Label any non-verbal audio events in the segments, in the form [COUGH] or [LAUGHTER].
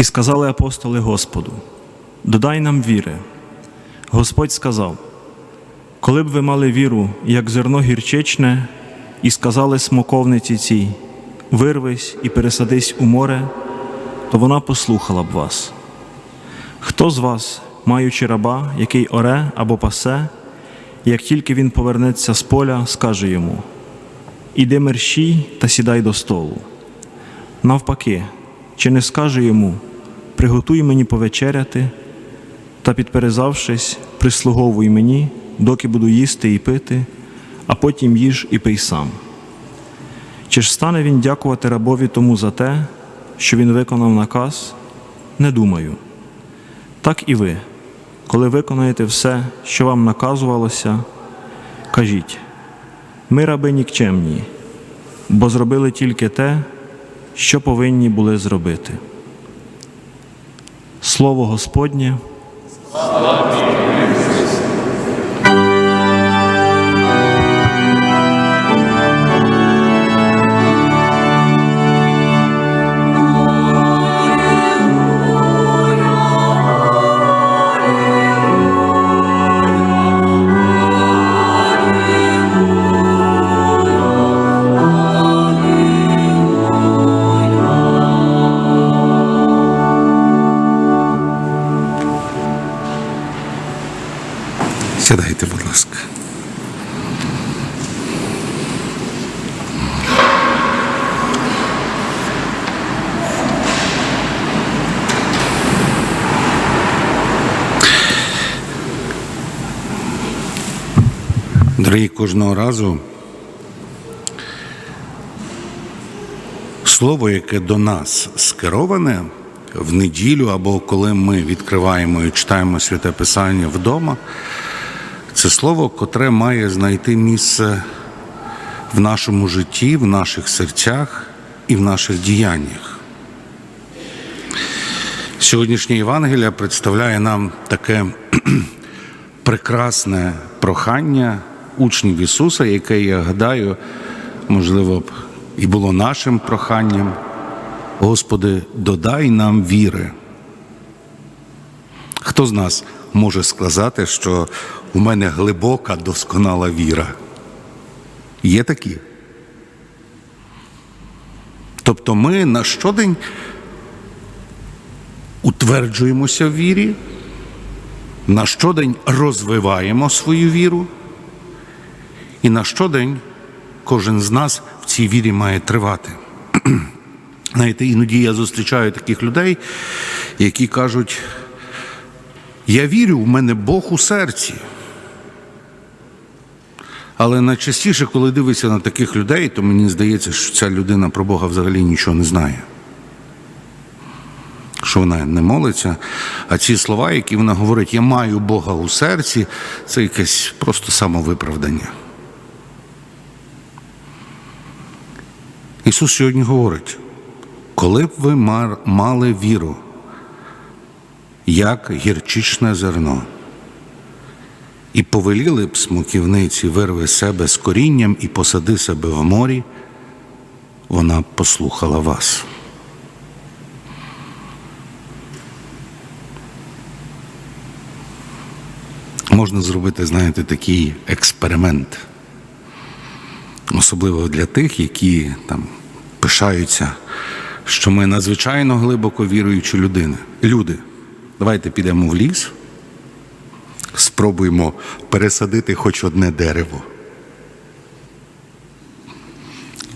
І сказали апостоли Господу: Додай нам віри. Господь сказав: Коли б ви мали віру, як зерно гірчичне, і сказали смоковниці цій, вирвись і пересадись у море, то вона послухала б вас. Хто з вас, маючи раба, який оре або пасе, як тільки він повернеться з поля, скаже йому: Іди мерщій та сідай до столу. Навпаки, чи не скаже йому, приготуй мені повечеряти, та, підперезавшись, прислуговуй мені, доки буду їсти і пити, а потім їж і пий сам. Чи ж стане він дякувати рабові тому за те, що він виконав наказ? Не думаю. Так і ви, коли виконаєте все, що вам наказувалося, кажіть, ми раби нікчемні, бо зробили тільки те, що повинні були зробити. Слово Господнє. Сідайте, Дорогі, кожного разу слово, яке до нас скероване в неділю або коли ми відкриваємо і читаємо святе Писання вдома, це слово, котре має знайти місце в нашому житті, в наших серцях і в наших діяннях. Сьогоднішнє Євангелія представляє нам таке [CLEARS THROAT] прекрасне прохання учнів Ісуса, яке, я гадаю, можливо б і було нашим проханням. Господи, додай нам віри. Хто з нас може сказати, що у мене глибока, досконала віра? Є такі? Тобто ми на щодень утверджуємося в вірі, на щодень розвиваємо свою віру, і на щодень кожен з нас в цій вірі має тривати. [CLEARS THROAT] Знаєте, іноді я зустрічаю таких людей, які кажуть, я вірю, в мене Бог у серці. Але найчастіше, коли дивишся на таких людей, то мені здається, що ця людина про Бога взагалі нічого не знає. Що вона не молиться, а ці слова, які вона говорить, я маю Бога у серці, це якесь просто самовиправдання. Ісус сьогодні говорить, коли б ви мали віру, як гірчичне зерно, і повеліли б смоківниці вирви себе з корінням і посади себе в морі, вона б послухала вас. Можна зробити, знаєте, такий експеримент. Особливо для тих, які там пишаються, що ми надзвичайно глибоко віруючі людини. Люди. Давайте підемо в ліс, спробуємо пересадити хоч одне дерево.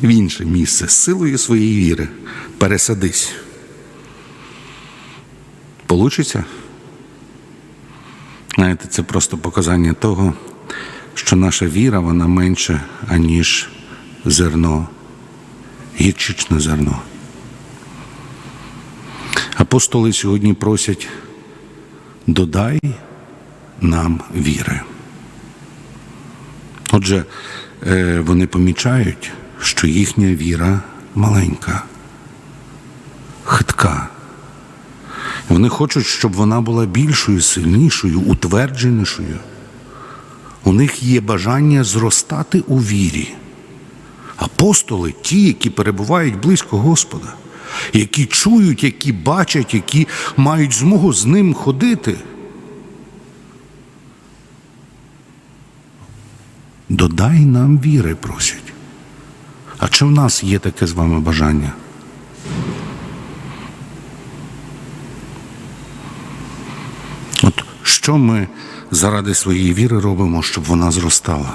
В інше місце з силою своєї віри. Пересадись. Получиться? Знаєте, це просто показання того, що наша віра вона менше, аніж зерно, гірчичне зерно. Апостоли сьогодні просять, додай нам віри. Отже, е, вони помічають, що їхня віра маленька, хитка. Вони хочуть, щоб вона була більшою, сильнішою, утвердженішою. У них є бажання зростати у вірі. Апостоли, ті, які перебувають близько Господа, які чують, які бачать, які мають змогу з ним ходити. Додай нам віри, просять. А чи в нас є таке з вами бажання? От що ми заради своєї віри робимо, щоб вона зростала?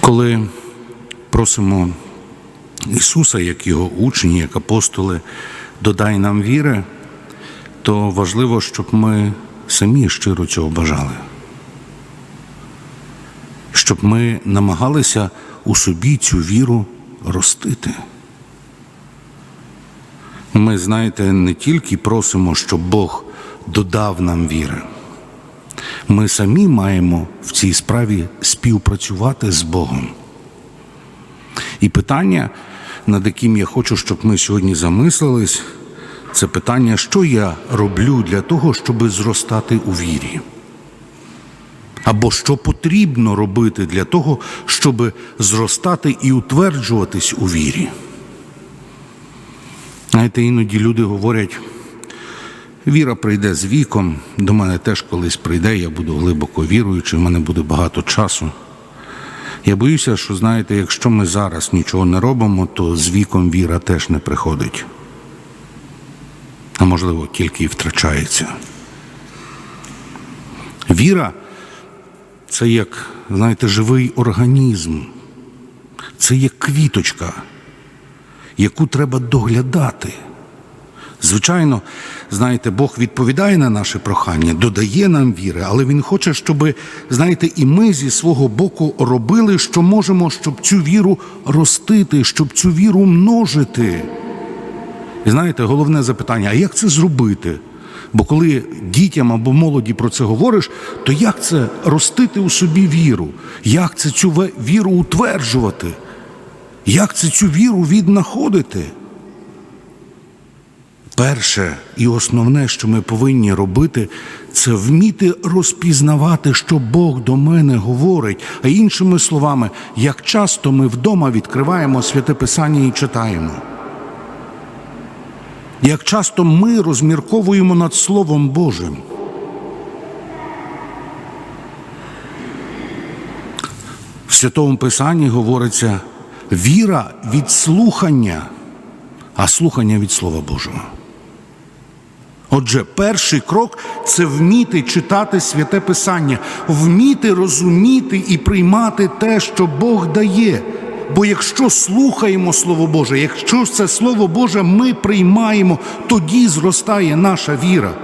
Коли просимо Ісуса, як Його учні, як апостоли, додай нам віри, то важливо, щоб ми самі щиро цього бажали. Щоб ми намагалися у собі цю віру ростити. Ми, знаєте, не тільки просимо, щоб Бог додав нам віри. Ми самі маємо в цій справі співпрацювати з Богом. І питання, над яким я хочу, щоб ми сьогодні замислились, це питання, що я роблю для того, щоб зростати у вірі. Або що потрібно робити для того, щоб зростати і утверджуватись у вірі. Знаєте, іноді люди говорять, віра прийде з віком, до мене теж колись прийде, я буду глибоко віруючий, в мене буде багато часу. Я боюся, що знаєте, якщо ми зараз нічого не робимо, то з віком віра теж не приходить. А можливо, тільки і втрачається. Віра це як, знаєте, живий організм, це як квіточка яку треба доглядати. Звичайно, знаєте, Бог відповідає на наше прохання, додає нам віри, але Він хоче, щоб, знаєте, і ми зі свого боку робили, що можемо, щоб цю віру ростити, щоб цю віру множити. І знаєте, головне запитання: а як це зробити? Бо коли дітям або молоді про це говориш, то як це ростити у собі віру? Як це цю віру утверджувати? Як це цю віру віднаходити? Перше і основне, що ми повинні робити, це вміти розпізнавати, що Бог до мене говорить. А іншими словами, як часто ми вдома відкриваємо святе Писання і читаємо. Як часто ми розмірковуємо над Словом Божим. В Святому Писанні говориться віра від слухання, а слухання від Слова Божого. Отже, перший крок це вміти читати святе Писання, вміти розуміти і приймати те, що Бог дає. Бо якщо слухаємо Слово Боже, якщо це Слово Боже ми приймаємо, тоді зростає наша віра.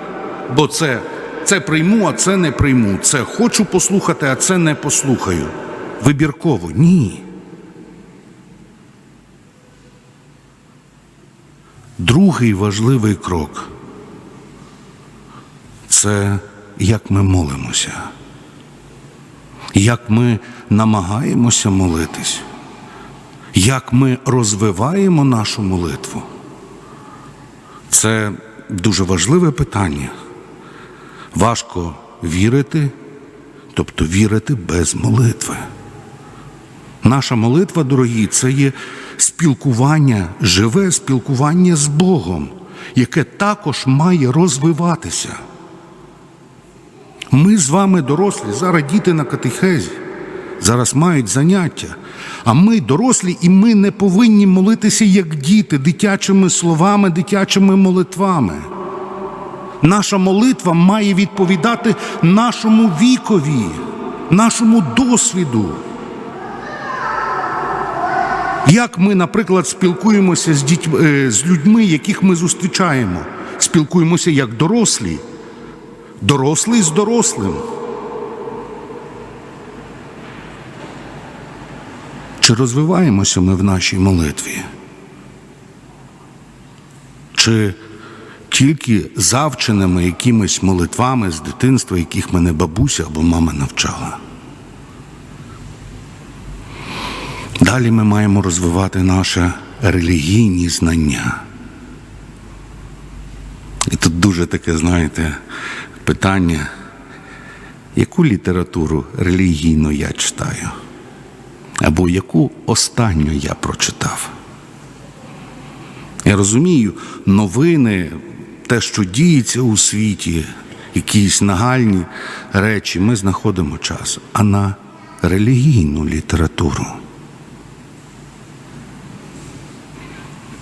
Бо це, це прийму, а це не прийму. Це хочу послухати, а це не послухаю. Вибірково ні. Другий важливий крок це як ми молимося, як ми намагаємося молитись, як ми розвиваємо нашу молитву. Це дуже важливе питання. Важко вірити, тобто вірити без молитви. Наша молитва, дорогі, це є спілкування, живе спілкування з Богом, яке також має розвиватися. Ми з вами дорослі, зараз діти на катехезі, зараз мають заняття. А ми дорослі, і ми не повинні молитися як діти, дитячими словами, дитячими молитвами. Наша молитва має відповідати нашому вікові, нашому досвіду. Як ми, наприклад, спілкуємося з дітьми, з людьми, яких ми зустрічаємо? Спілкуємося як дорослі, дорослий з дорослим. Чи розвиваємося ми в нашій молитві? Чи тільки завченими якимись молитвами з дитинства, яких мене бабуся або мама навчала? Далі ми маємо розвивати наше релігійні знання. І тут дуже таке, знаєте, питання, яку літературу релігійну я читаю? Або яку останню я прочитав. Я розумію, новини, те, що діється у світі, якісь нагальні речі, ми знаходимо час, а на релігійну літературу.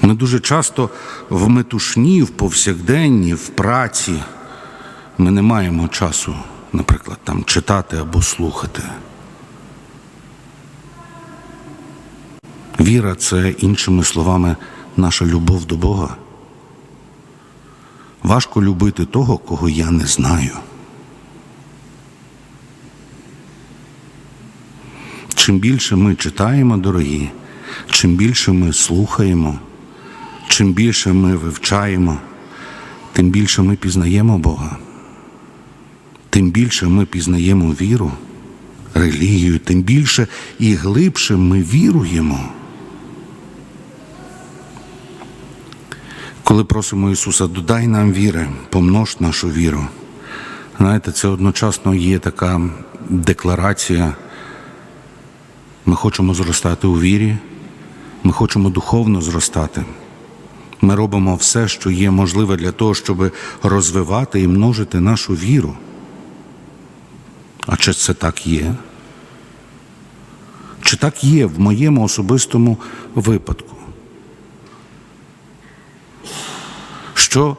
Ми дуже часто в метушні, в повсякденні, в праці ми не маємо часу, наприклад, там читати або слухати. Віра це, іншими словами, наша любов до Бога. Важко любити того, кого я не знаю. Чим більше ми читаємо, дорогі, чим більше ми слухаємо, чим більше ми вивчаємо, тим більше ми пізнаємо Бога, тим більше ми пізнаємо віру, релігію, тим більше і глибше ми віруємо. Коли просимо Ісуса, додай нам віри, помнож нашу віру. Знаєте, це одночасно є така декларація. Ми хочемо зростати у вірі, ми хочемо духовно зростати. Ми робимо все, що є можливе для того, щоб розвивати і множити нашу віру. А чи це так є? Чи так є в моєму особистому випадку? Що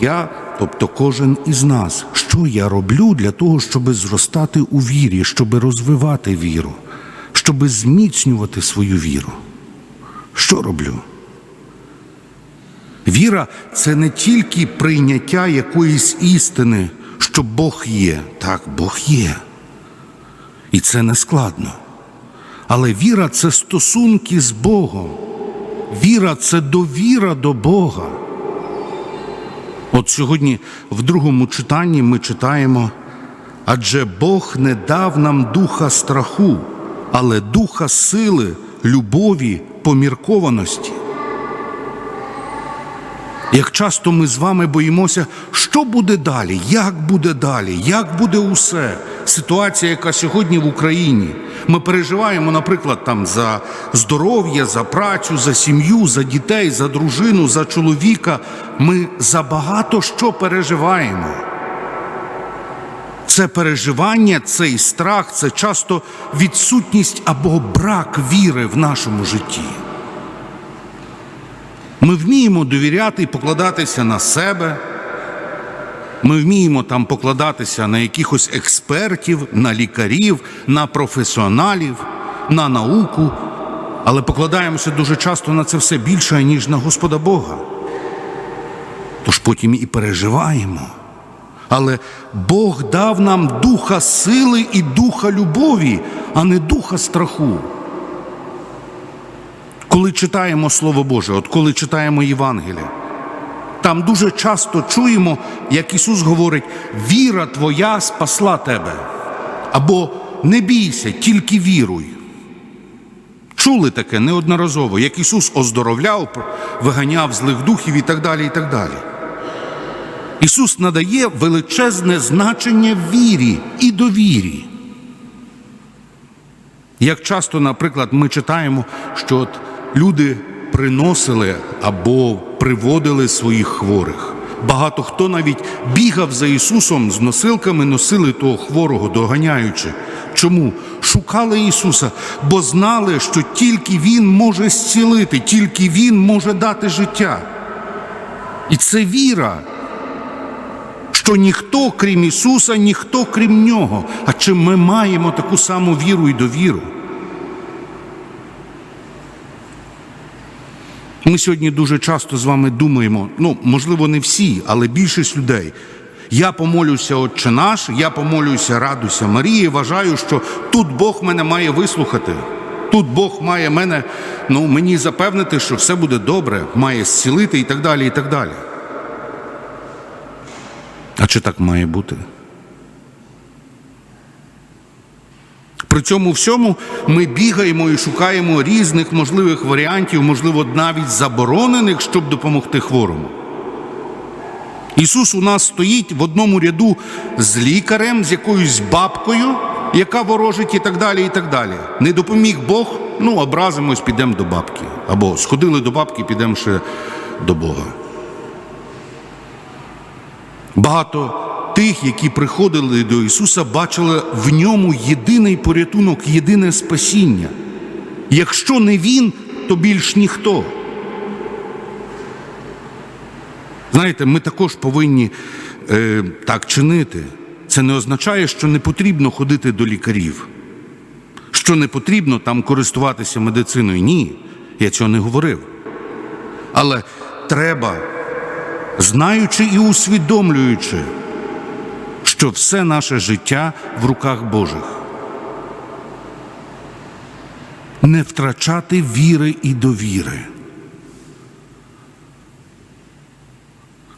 я, тобто кожен із нас, що я роблю для того, щоб зростати у вірі, щоб розвивати віру, щоб зміцнювати свою віру? Що роблю? Віра це не тільки прийняття якоїсь істини, що Бог є. Так, Бог є. І це не складно. Але віра це стосунки з Богом. Віра це довіра до Бога. От сьогодні в другому читанні ми читаємо, адже Бог не дав нам духа страху, але духа сили, любові, поміркованості. Як часто ми з вами боїмося, що буде далі, як буде далі, як буде усе. Ситуація, яка сьогодні в Україні. Ми переживаємо, наприклад, там за здоров'я, за працю, за сім'ю, за дітей, за дружину, за чоловіка. Ми за багато що переживаємо. Це переживання, цей страх, це часто відсутність або брак віри в нашому житті. Ми вміємо довіряти і покладатися на себе. Ми вміємо там покладатися на якихось експертів, на лікарів, на професіоналів, на науку, але покладаємося дуже часто на це все більше, ніж на Господа Бога. Тож потім і переживаємо. Але Бог дав нам духа сили і духа любові, а не духа страху. Коли читаємо Слово Боже, от коли читаємо Євангелія, там дуже часто чуємо, як Ісус говорить: віра твоя спасла тебе. Або не бійся, тільки віруй. Чули таке неодноразово, як Ісус оздоровляв, виганяв злих духів і так далі. і так далі. Ісус надає величезне значення вірі і довірі. Як часто, наприклад, ми читаємо, що от люди приносили або приводили своїх хворих. Багато хто навіть бігав за Ісусом з носилками, носили того хворого, доганяючи. Чому? Шукали Ісуса, бо знали, що тільки Він може зцілити, тільки Він може дати життя. І це віра, що ніхто, крім Ісуса, ніхто крім Нього. А чи ми маємо таку саму віру і довіру? Ми сьогодні дуже часто з вами думаємо, ну, можливо, не всі, але більшість людей. Я помолюся, Отче наш, я помолюся, радуйся Марії, вважаю, що тут Бог мене має вислухати. Тут Бог має мене, ну, мені запевнити, що все буде добре, має зцілити і так далі, і так далі. А чи так має бути? При цьому всьому ми бігаємо і шукаємо різних можливих варіантів, можливо, навіть заборонених, щоб допомогти хворому. Ісус у нас стоїть в одному ряду з лікарем, з якоюсь бабкою, яка ворожить і так далі, і так далі. Не допоміг Бог, ну образимось, підемо до бабки. Або сходили до бабки, підемо ще до Бога. Багато тих, які приходили до Ісуса, бачили в ньому єдиний порятунок, єдине спасіння. Якщо не Він, то більш ніхто. Знаєте, ми також повинні е, так чинити. Це не означає, що не потрібно ходити до лікарів, що не потрібно там користуватися медициною. Ні, я цього не говорив. Але треба, знаючи і усвідомлюючи, що все наше життя в руках Божих. Не втрачати віри і довіри.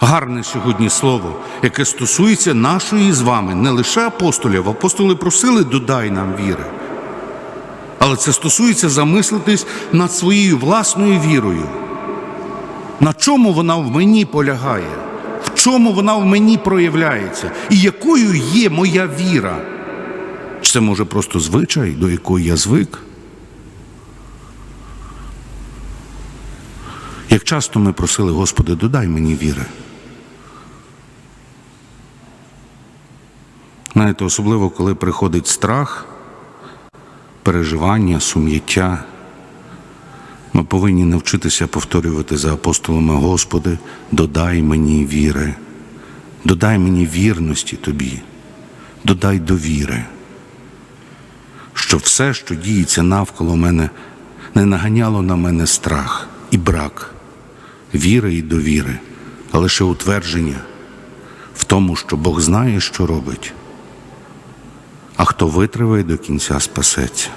Гарне сьогодні слово, яке стосується нашої з вами, не лише апостолів. Апостоли просили додай нам віри. Але це стосується замислитись над своєю власною вірою. На чому вона в мені полягає? Чому вона в мені проявляється? І якою є моя віра? Чи це може просто звичай, до якої я звик? Як часто ми просили, Господи, додай мені віри. Знаєте, особливо коли приходить страх, переживання, сум'яття. Ми повинні навчитися повторювати за апостолами, Господи, додай мені віри, додай мені вірності Тобі, додай довіри, щоб все, що діється навколо мене, не наганяло на мене страх і брак віри і довіри, а лише утвердження в тому, що Бог знає, що робить, а хто витриває до кінця спасеться.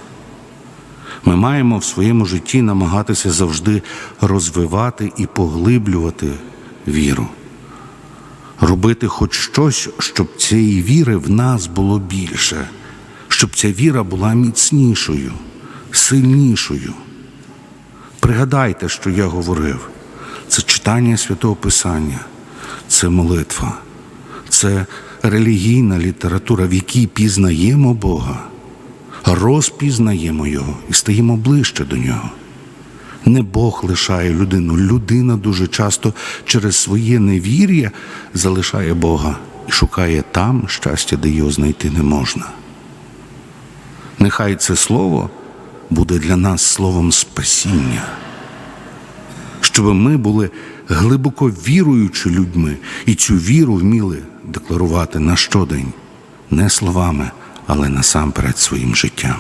Ми маємо в своєму житті намагатися завжди розвивати і поглиблювати віру, робити хоч щось, щоб цієї віри в нас було більше, щоб ця віра була міцнішою, сильнішою. Пригадайте, що я говорив: це читання святого Писання, це молитва, це релігійна література, в якій пізнаємо Бога розпізнаємо Його і стаємо ближче до Нього. Не Бог лишає людину, людина дуже часто через своє невір'я залишає Бога і шукає там щастя, де його знайти не можна. Нехай це слово буде для нас словом спасіння, щоб ми були глибоко віруючи людьми і цю віру вміли декларувати на щодень, не словами, але насамперед своїм життям.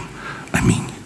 Амінь.